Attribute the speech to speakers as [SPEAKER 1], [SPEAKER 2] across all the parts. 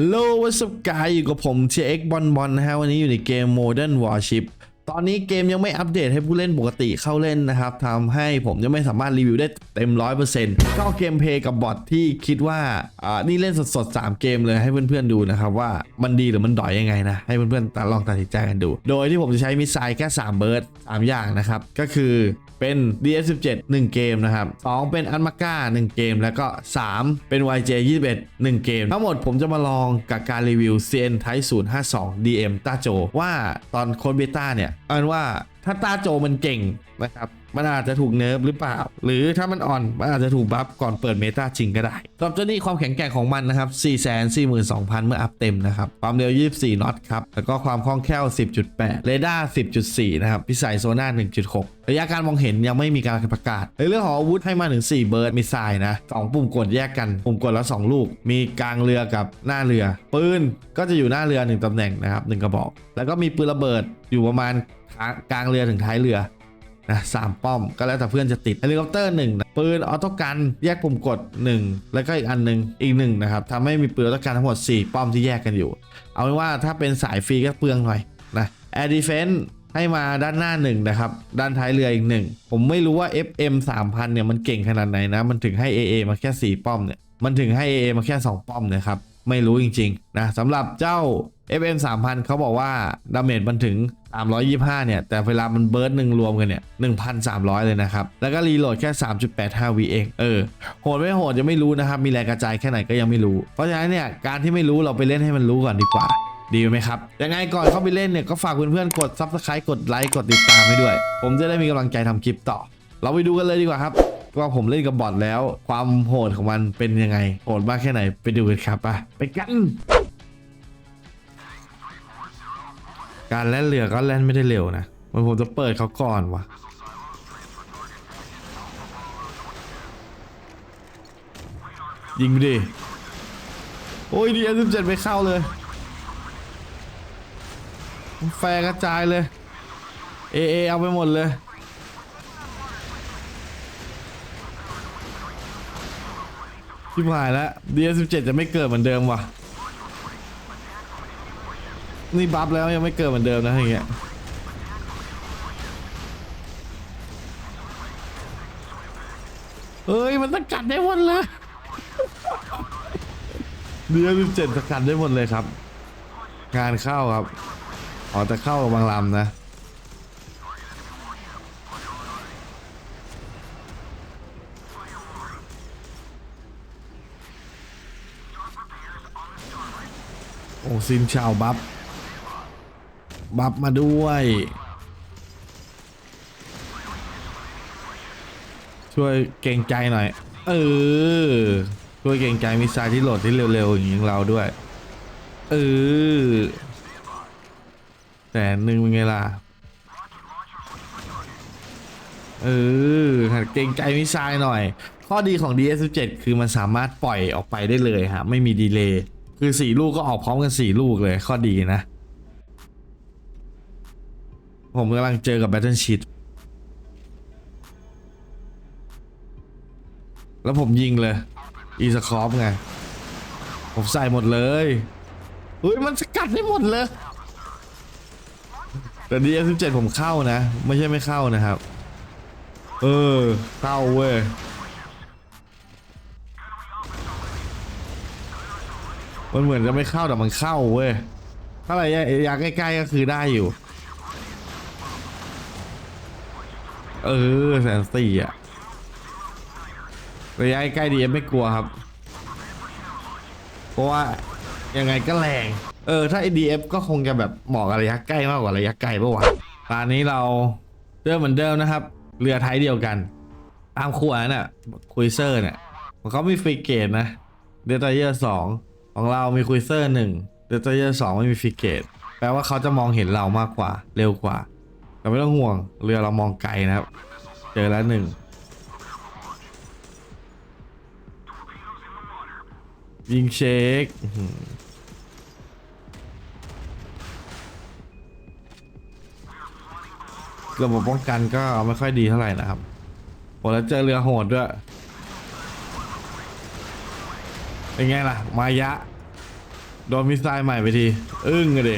[SPEAKER 1] โลวัสกายอยู่กับผม TX บอลบอลนะฮะวันนี้อยู่ในเกม Modern Warship ตอนนี้เกมยังไม่อัปเดตให้ผู้เล่นปกติเข้าเล่นนะครับทำให้ผมยังไม่สามารถรีวิวได้เต็ม 100%ก็เกมเพย์กับบอทที่คิดว่าอ่านี่เล่นสดๆ 3 เกมเลยให้เพื่อนๆดูนะครับว่ามันดีหรือมันดอยยังไงนะ ให้เพื่อนๆตลองตัดสินใจกันดู โดยที่ผมจะใช้มิสไซล์แค่ 3 เบิร์ด3อย่างนะครับ ก็คือเป็น DS17 1 เกมนะครับ 2 เป็นอันมาก้า1 เกม แล้วก็ 3 เป็น YJ21 1 เกม ทั้งหมดผมจะมาลองกับการรีวิว CN Type 052 DM ต้าโจว่าตอนโค้ดเบต้าเนี่ย เอาเป็นว่าถ้าตาโจมันเก่งนะครับ มันอาจจะถูกเนิร์ฟหรือเปล่า หรือถ้ามันอ่อน มันอาจจะถูกบัฟก่อนเปิดเมตาจริงก็ได้สำหรับเจ้านี่ความแข็งแกร่งของมันนะครับ 442,000 เมื่ออัพเต็มนะครับ ความเร็ว 24 น็อตครับ แล้วก็ความคล่องแคล่ว 10.8 เรดาร์ 10.4 นะครับพิสัยโซน่า 1.6 ระยะการมองเห็นยังไม่มีการประกาศ ในเรื่องของอาวุธให้มาถึง 4 เบิร์ดมีทรายนะ2ปุ่มกดแยกกัน ปุ่มกดละ2ลูก มีกลางเรือกับหน้าเรือ ปืนก็จะอยู่หน้าเรือ 1ตำแหน่งนะครับ1กระบอก แล้วก็มีปืนระเบิดอยู่ประมาณกลางเรือถึงท้ายเรือ นะสามป้อมก็แล้วแต่เพื่อนจะติดเฮลิคอปเตอร์หนึ่งนะปืนออโต้กันแยกปุ่มกด 1 แล้วก็อีกอันหนึ่งอีกหนึ่งนะครับทำให้มีปืนออโต้กันทั้งหมด 4 ป้อมที่แยกกันอยู่ เอาเป็นว่าถ้าเป็นสายฟรีก็เปลืองหน่อยนะแอร์ดีเฟนให้มาด้านหน้าหนึ่งนะครับ ด้านท้ายเรืออีกหนึ่งผมไม่รู้ว่า FM 3000 เนี่ยมันเก่งขนาดไหนนะ มันถึงให้ AA มาแค่ 4 ป้อมเนี่ย มันถึงให้ AA มาแค่ 2 ป้อมนะครับ ไม่รู้จริง ๆ นะสำหรับเจ้า FM 3000 เขาบอกว่าดาเมจมันถึง 325 เนี่ย แต่เวลามันเบิร์ดหนึ่งรวมกันเนี่ย 1,300 เลยนะครับ แล้วก็รีโหลดแค่ 3.85วิเอง เออ โหดไม่โหดยังไม่รู้นะครับ มีแรงกระจายแค่ไหนก็ยังไม่รู้ เพราะฉะนั้นเนี่ย การที่ไม่รู้เราไปเล่นให้มันรู้ก่อนดีกว่า ดีไหมครับ ยังไงก่อนเข้าไปเล่นเนี่ย ก็ฝากเพื่อนๆ กด Subscribe กดไลค์กดติดตามให้ด้วย ผมจะได้มีกำลังใจทำคลิปต่อ เราไปดูกันเลยดีกว่าครับว่าผมเล่นกับบอทแล้ว ความโหดของมันเป็นยังไง โหดมากแค่ไหนไปดูกันครับไปไปกัน การแล่นเรือก็แล่นไม่ได้เร็วนะมันผมจะเปิดเขาก่อนวะยิงไปดิโอ้ยดีเอ็มสิบเจ็ดไม่เข้าเลย แฟร์กระจายเลยเอเอเอาไปหมดเลยที่ผ่านแล้ว DS17 จะไม่เกิดเหมือนเดิมว่ะ นี่บัฟแล้วยังไม่เกิดเหมือนเดิมนะอย่างเงี้ยเฮ้ยมันสกัดได้หมดเลยเดือนสิบเจ็ดสกัดได้หมดเลยครับ งานเข้าครับอ๋อแต่เข้ากับบางลำนะโอ้ซินชาวบัฟ บัฟมาด้วย ช่วยเกรงใจหน่อย เออ ช่วยเกรงใจมิซล์ที่โหลดที่เร็วๆ อย่างนี้เราด้วย เออ แต่หนึ่งเป็นไงล่ะ เออหัดเกรงใจมิซล์หน่อย ข้อดีของ DS17 คือมันสามารถปล่อยออกไปได้เลยฮะ ไม่มีดีเลย์คือ 4 ลูกก็ออกพร้อมกัน 4 ลูกเลยข้อดีนะ ผมกำลังเจอกับ Battle Sheet แล้วผมยิงเลย อีสคอปไง ผมใส่หมดเลยเฮ้ยมันสกัดได้หมดเลย แต่ DS17 ผมเข้านะ ไม่ใช่ไม่เข้านะครับ เออ เข้าเว้ยมันเหมือนจะไม่เข้าแต่มันเข้าเว้ยถ้าอะไรระยะใกล้ๆก็คือได้อยู่ เออแสนสี่อะระยะใกล้ดีไม่กลัวครับ เพราะว่ายังไงก็แรง เออ ถ้า ADF ก็คงจะแบบเหมาะกับระยะใกล้มากกว่าระยะไกลปะวะตอนนี้เราเริ่มเหมือนเดิมนะครับ เรือไทยเดียวกัน ตามขวานน่ะคุยเซอร์เนี่ยของเขามีฟรีเกตนะเดตเยอร์สองของเรามีคุยเซอร์หนึ่งเดตเยอร์สองไม่มีฟรีเกตแปลว่าเขาจะมองเห็นเรามากกว่า เร็วกว่า แต่ไม่ต้องห่วง เรือเรามองไกลนะครับ เจอแล้วหนึ่งยิงเช็คระบบป้องกันก็ไม่ค่อยดีเท่าไหร่นะครับโหแล้วเจอเรือโหดด้วย เป็นไงล่ะ มายะ โดนมิสไซล์ใหม่ไปที อึ้งอะเด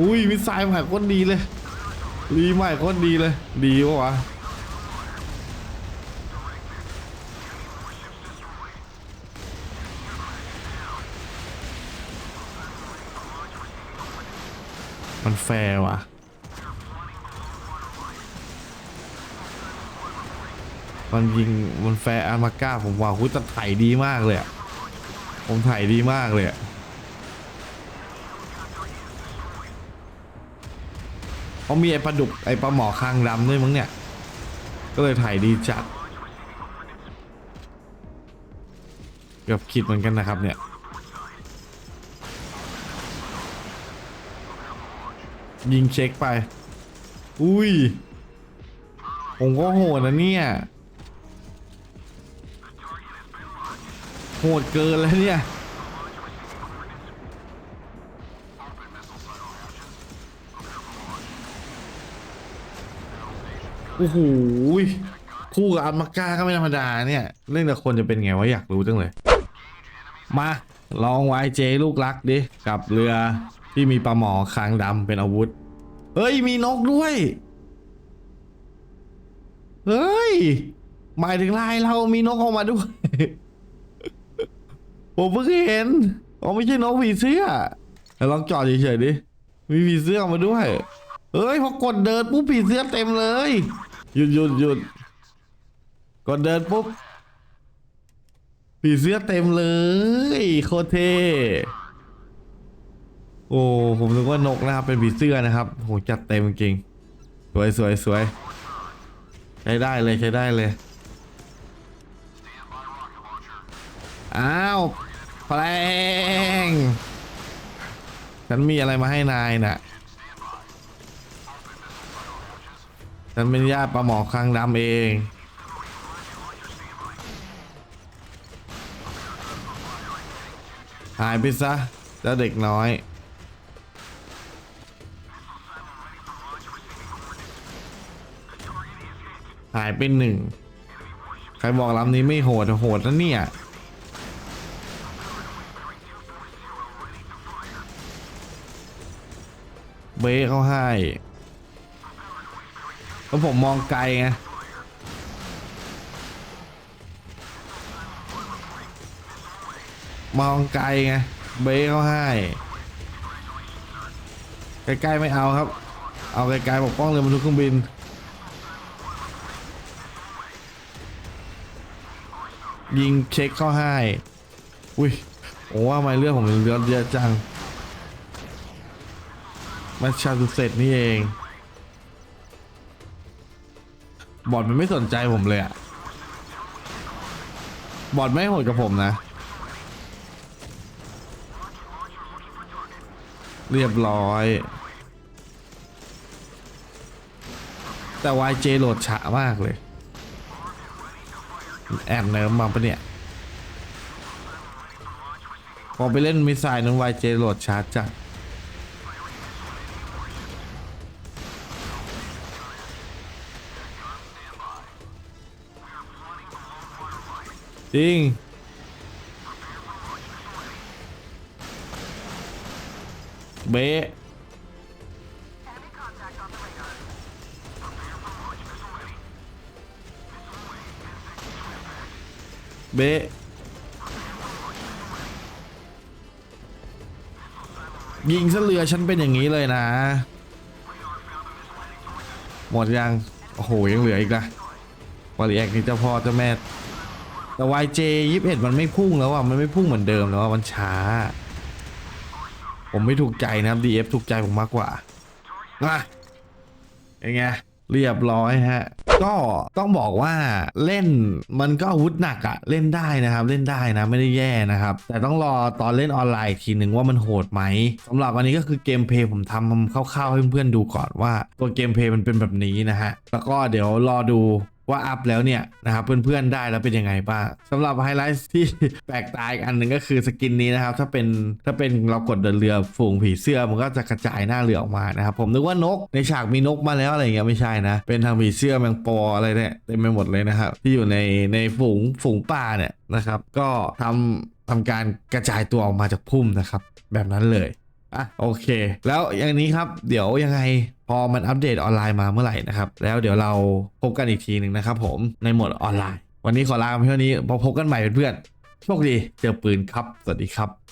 [SPEAKER 1] อุ้ยมิสไซล์ใหม่โคตรดีเลยรีใหม่โคตรดีเลย ดีปะวะมันแฟร์ว่ะมันยิงมันแฟร์อาร์มาก้าผมว่าคุยแต่ไถดีมากเลยอะผมไถดีมากเลยอะ เขามีไอ้ปลาดุกไอ้ปลาหมอคางดำด้วยมั้งเนี่ย ก็เลยไถดีจัดเกือบคิดเหมือนกันนะครับเนี่ยยิงเช็คไป อุ้ย ผมก็โหดนะเนี่ย โหดเกินแล้วเนี่ย โอ้โหคู่กับอัลมาก้าก็ไม่ธรรมดาเนี่ย เล่นกับคนจะเป็นไงวะอยากรู้จังเลย มาลองไวเจลูกรักดิกับเรือที่มีปลาหมอคางดำเป็นอาวุธเฮ้ยมีนกด้วย เฮ้ย หมายถึงลายเรามีนกออกมาด้วยผมเพิ่งเห็นอ๋อไม่ใช่นกผีเสื้อลองจอดเฉยๆดิมีผีเสื้อมาด้วย เฮ้ยพอกดเดินปุ๊บผีเสื้อเต็มเลย หยุดหยุดหยุดกดเดินปุ๊บผีเสื้อเต็มเลย โคตรเทโอ้ผมนึกว่านกนะครับเป็นผีเสื้อนะครับโหจัดเต็มจริงสวยสวยสวยใช้ได้เลยใช้ได้เลยอ้าวแปลงฉันมีอะไรมาให้นายน่ะ ฉันเป็นญาติปลาหมอคางดำเอง หายไปซะเจ้าเด็กน้อย หายไปหนึ่ง ใครบอกลำนี้ไม่โหด โหดนะเนี่ยเบ้เขาให้ แล้วผมมองไกลไงมองไกลไงเบเขาให้ใกล้ๆไม่เอาครับ เอาไกลๆปกป้องเรือบรรทุกเครื่องบินยิงเช็คเข้าให้ อุ้ยโอ้ว่าไม่เรื่องผมเลือดเยอะจังมาชาตุเสร็จนี่เอง บอดมันไม่สนใจผมเลยอะบอดไม่โหดกับผมนะ เรียบร้อย แต่ YJ โหลดช้ามากเลย แอบเนิร์มมาปะเนี่ย พอไปเล่นมิสไซล์นั้น YJ โหลดช้าจัด จริง เบะเบะยิงซะเรือฉันเป็นอย่างนี้เลยนะ หมดยัง โอ้โห ยังเหลืออีกนะวอลลีแอคนี่เจ้าพ่อเจ้าแม่ แต่ YJ 21มันไม่พุ่งแล้วอะ มันไม่พุ่งเหมือนเดิมแล้วอะ มันช้า ผมไม่ถูกใจนะครับ DF ถูกใจผมมากกว่ามายังไงเรียบร้อยฮะ ก็ต้องบอกว่าเล่นมันก็อาวุธหนักอะเล่นได้นะครับ เล่นได้นะไม่ได้แย่นะครับ แต่ต้องรอตอนเล่นออนไลน์อีกทีหนึ่งว่ามันโหดไหมสำหรับวันนี้ก็คือเกมเพลย์ผมทำคร่าวๆให้เพื่อนๆดูก่อนว่า ตัวเกมเพลย์มันเป็นแบบนี้นะฮะแล้วก็เดี๋ยวรอดู ว่าอัพแล้วเนี่ยนะครับเพื่อนๆได้แล้วเป็นยังไงบ้างสำหรับไฮไลท์ที่แปลกตาอีกอันหนึ่งก็คือสกินนี้นะครับ ถ้าเป็นถ้าเป็นเรากดเดินเรือฝูงผีเสื้อมันก็จะกระจายหน้าเรือออกมานะครับผมนึกว่านกในฉากมีนกมาแล้วอะไรเงี้ยไม่ใช่นะ เป็นทางผีเสื้อแมงปออะไรเนี่ยเต็มไปหมดเลยนะครับ ที่อยู่ในในฝูงฝูงป่าเนี่ยนะครับ ก็ททำการกระจายตัวออกมาจากพุ่มนะครับ แบบนั้นเลย อะโอเค แล้วอย่างนี้ครับเดี๋ยวยังไงพอมันอัปเดตออนไลน์มาเมื่อไหร่นะครับ แล้วเดี๋ยวเราพบกันอีกทีหนึ่งนะครับผมในโหมดออนไลน์ วันนี้ขอลาไปเท่านี้พอพบกันใหม่เพื่อนๆโชคดีเจอปืนครับ สวัสดีครับ